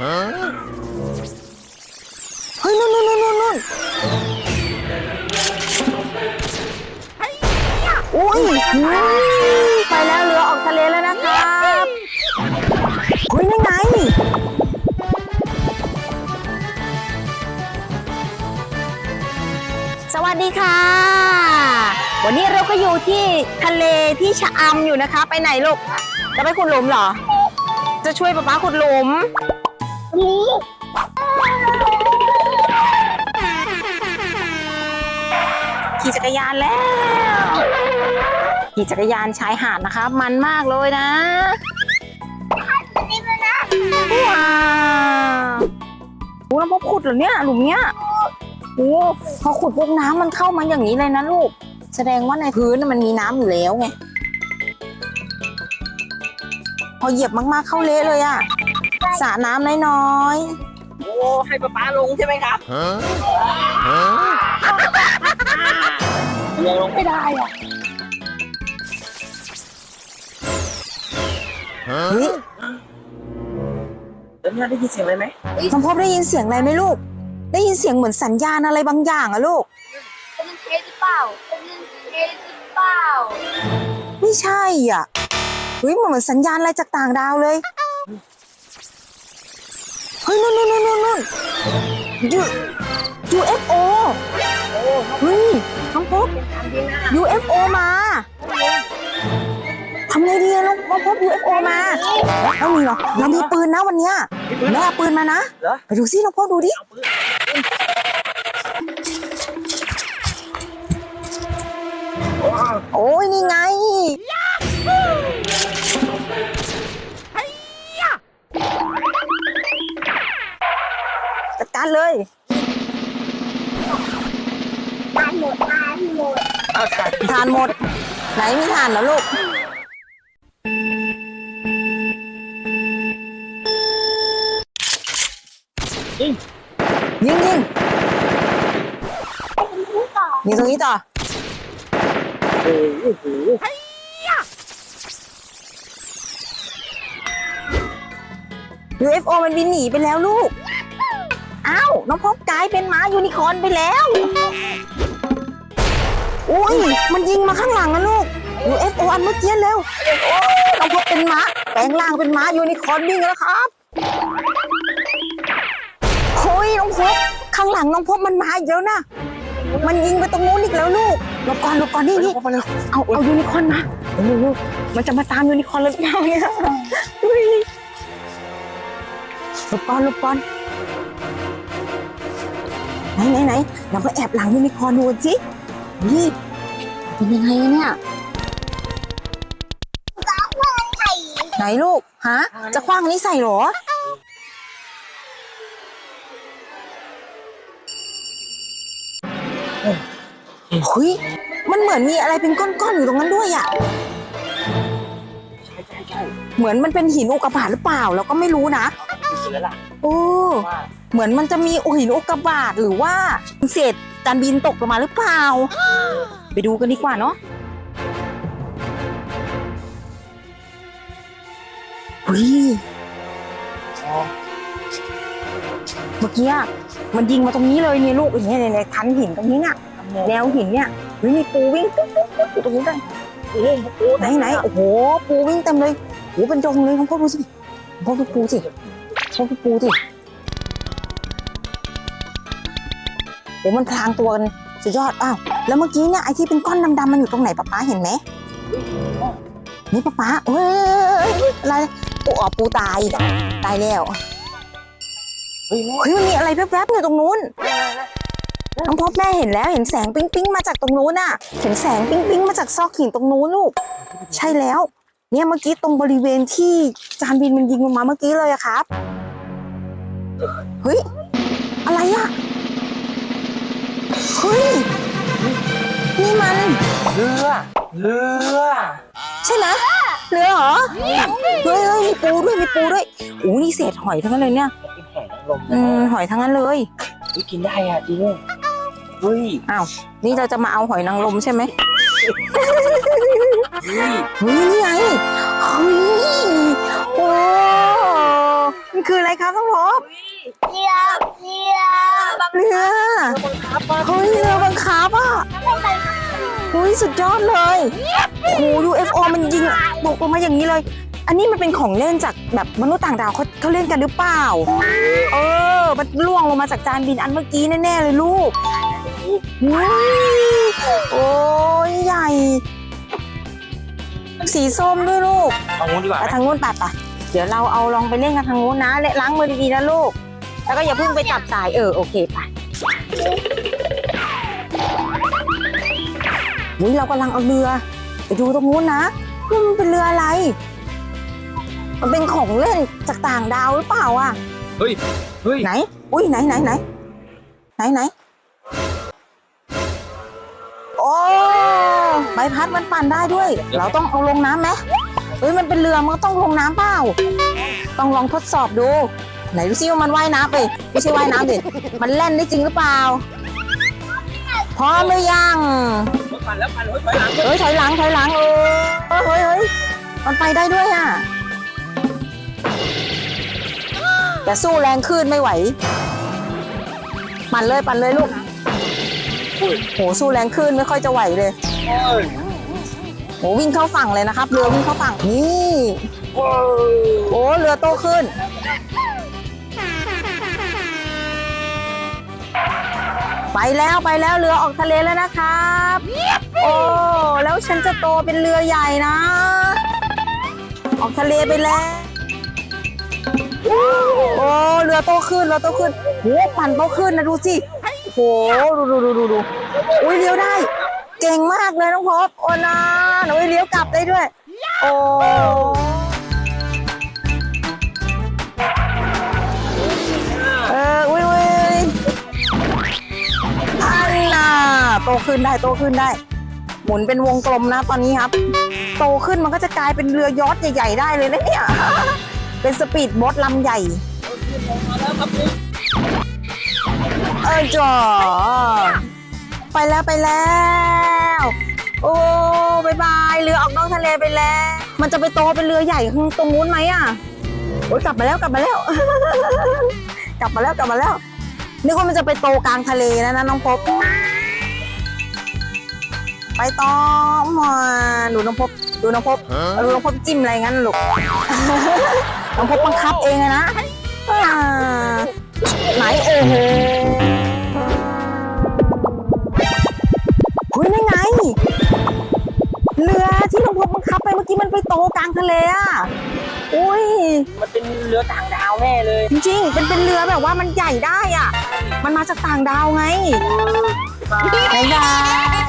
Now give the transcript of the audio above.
เฮ้ยนู่นนู่นนู่นนู่นอุ้ยไปแล้วเรือออกทะเลแล้วนะครับเฮ้ยนั่ไงสวัสดีค่ะ วันนี้เราก็อยู่ที่ทะเลที่ชะอำอยู่นะคะ ไปไหนลูก จะไปขุดหลุมเหรอ จะช่วยป๊าป๊าขุดหลุม ขี่จักรยานชายหาดนะคะ มันมากเลยนะว้าวโอ้แล้วพอขุดเหรอเนี่ยหลุมเนี้ยโอ้พอขุดปุ๊บน้ำมันเข้ามาอย่างนี้เลยนะลูก แสดงว่าในพื้นน่ะมันมีน้ำอยู่แล้วไง พอเหยียบมากๆเข้าเละเลยอะสระน้ำน้อยโอ้ให้ป๊าป๊าลงใช่ไหมครับยังลงไม่ได้อะ เฮ้ยแล้วเนี่ยได้ยินเสียงอะไรไหมน้องพบได้ยินเสียงอะไรไหมลูก ได้ยินเสียงเหมือนสัญญาณอะไรบางอย่างอะลูก เป็นเทสหรือเปล่า เป็นเทสหรือเปล่า ไม่ใช่อะเฮ้ยเหมือนสัญญาณอะไรจากต่างดาวเลย เฮ้ยนู่นนู่นนู่นนู่นนู่นยู UFO เฮ้ยน้องพบ UFO มา ทำไงดีอะน้องน้องพบ UFO มาแล้วมีเหรอเรามีปืนนะวันเนี้ยแม่เอาปืนมานะ เหรอ ไปดูซิน้องพบดูดิเอาปืนโอ้ยนี่ไง จัดการเลยเอาถ่ายทานหมด ไหนมีทานเหรอลูก ตรงนี้ต่อโอ้โห UFO มันบินหนีไปแล้วลูก อ้าว น้องพบกลายเป็นม้ายูนิคอร์นไปแล้ว อุ้ย มันยิงมาข้างหลังนะลูก UFO อันเมื่อกี้เร็วโอ้ยน้องพบเป็นม้าแปลงร่างเป็นม้ายูนิคอร์นวิ่งแล้วครับโอ้ยน้องพบข้างหลังน้องพบมันมาอีกแล้วนะ มันยิงไปตรงนู้นอีกแล้วลูกหลบก่อนหลบก่อนนี่นี่เข้ามาเร็วเอาเอายูนิคอร์นมาโอ้โหมันจะมาตามยูนิคอร์นหรือเปล่าเนี่ยอุ๊ยหลบก่อนหลบก่อนไหนไหนไหนเราไปแอบหลังยูนิคอร์นดูกันสินี่เป็นยังไงอะเนี่ยไหนลูกฮะจะคว้างอันนี้ใส่เหรอ เฮ้ยมันเหมือนมีอะไรเป็นก้อนๆอยู่ตรงนั้นด้วยอะใช่ใช่ใช่เหมือนมันเป็นหินอุกกาบาตหรือเปล่าเราก็ไม่รู้นะเสือล่ะโอ้ว่าเหมือนมันจะมีหินอุกกาบาตหรือว่าเศษจานบินตกลงมาหรือเปล่า ไปดูกันดีกว่าเนาะเฮ้ยอ๋อเมื่อกี้อะมันยิงมาตรงนี้เลยเนี่ยลูกเนี่ยเนี่ยเนี่ยทันหินตรงนี้น่ะ แนวหินเนี่ยเฮ้ยมีปูวิ่งปุ๊บปุ๊บปุ๊บอยู่ตรงนี้ด้วยโอ้โหโอ้โหไหนไหนโอ้โห ปูวิ่งเต็มเลยโอ้โหเป็นดงเลยน้องพ่อดูสิพ่อดูปูสิพ่อดูปูสิโอ้มันพลางตัวกันสุดยอดอ้าวแล้วเมื่อกี้เนี่ยไอ้ที่เป็นก้อนดำๆมันอยู่ตรงไหนป๊าป๊าเห็นไหมนี่ป๊าป๊าเอ้ยอะไรปูอ๋อปูตายตายแล้วเฮ้ยแม่เฮ้ยมันมีอะไรแวบๆอยู่ตรงนู้น น้องพบแม่เห็นแล้วเห็นแสงปิ๊งปิ๊งๆมาจากตรงนู้นน่ะ เห็นแสงปิ๊งปิ๊งๆมาจากซอกหินตรงนู้นลูก ใช่แล้ว เนี่ยเมื่อกี้ตรงบริเวณที่จานบินมันยิงลงมาเมื่อกี้เลยอะครับ เฮ้ย อะไรอะเฮ้ย นี่มัน เรือ เรือ ใช่ไหมเรือเหรอ เฮ้ยเฮ้ยมีปูด้วยมีปูด้วยโอ้นี่เศษหอยทั้งนั้นเลยเนี่ยเป็นแผงลมอืมหอยทั้งนั้นเลยเฮ้ยกินได้อะจริง เฮ้ยอ้าวนี่เราจะมาเอาหอยนางรมใช่ไหมเฮ้ยเฮ้ยนี่ไงเฮ้ยโอ้มันคืออะไรอะไรครับน้องพบเทียบเทียบเรือบังคับว่าเฮ้ยเรือบังคับอะเฮ้ยสุดยอดเลยโอ้โห UFO มันยิงตกลงมาอย่างนี้เลย อันนี้มันเป็นของเล่นจากแบบมนุษย์ต่างดาวเขาเขาเล่นกันหรือเปล่า เออ มันล่วงลงมาจากจานบินอันเมื่อกี้แน่ๆเลยลูกอุ้ย โอ้ยใหญ่ สีส้มด้วยลูกเอางูดีกว่าไปไหมทางนู้นปัดปะเดี๋ยวเราเอาลองไปเล่นกันทางนู้นนะและล้างมือดีๆนะลูก แล้วก็อย่าเพิ่งไปจับสายเออโอเคไปนี่เรากำลังเอาเรือไปดูตรงนู้นนะว่ามันเป็นเรืออะไร มันเป็นของเล่นจากต่างดาวหรือเปล่าอะ เฮ้ย เฮ้ย ไหน อุ้ยไหนไหนไหนไหนไหน บพัดมันปั่นได้ด้วย เราต้องเอาลงน้ำไหมเฮ้ยมันเป็นเรือมันก็ต้องลงน้ำเปล่า ต้องลองทดสอบดู ไหนดูซิว่ามันว่ายน้ำไปไม่ใช่ว่ายน้ำดิมันแล่นได้จริงหรือเปล่า พร้อมหรือยังปั่นแล้วปั่นเฮ้ยถอยหลังเฮ้ยถอยหลังถอยหลังเออเฮ้ยเฮ้ยมันไปได้ด้วยอะแต่สู้แรงคลื่นไม่ไหว ปั่นเลยปั่นเลยลูกโหสู้แรงคลื่นไม่ค่อยจะไหวเลยเฮ้ย โหวิ่งเข้าฝั่งเลยนะครับ เรือวิ่งเข้าฝั่งนี่โอ้ยโอ้เรือโตขึ้น ไปแล้วไปแล้วเรือออกทะเลแล้วนะครับ โอ้แล้วฉันจะโตเป็นเรือใหญ่นะ ออกทะเลไปแล้วโอ้เรือโตขึ้นเรือโตขึ้นโหปั่นโตขึ้นนะดูสิโหดูดูดูดูดูอุ้ยเลี้ยวได้ เก่งมากเลยน้องพบโอ้นาโอ้ยเลี้ยวกลับได้ด้วย โอ้เอออุ้ยอุ้ยอันน่ะโตขึ้นได้โตขึ้นได้ หมุนเป็นวงกลมนะตอนนี้ครับ โตขึ้นมันก็จะกลายเป็นเรือยอชต์ใหญ่ ๆ ได้เลยนะเนี่ยเป็นสปีดโบ๊ทลำใหญ่เออจอ ไปแล้วไปแล้ว โอ้บายบายเรือออกนอกทะเลไปแล้ว มันจะไปโตเป็นเรือใหญ่ข้างตรงนู้นไหมอะโอ้ยกลับมาแล้วกลับมาแล้ว กลับมาแล้วกลับมาแล้วนึกว่ามันจะไปโตกลางทะเลนะนะน้องพบไปต่อมาดูน้องพบดูน้องพบดูน้องพบจิ้มอะไรงั้นลูกน้องพบบังคับเองนะ ไปโตกลางทะเลอะอุ้ย มันเป็นเรือต่างดาวแน่เลย จริงๆเป็นเป็นเรือแบบว่ามันใหญ่ได้อะ มันมาจากต่างดาวไงบ๊ายบาย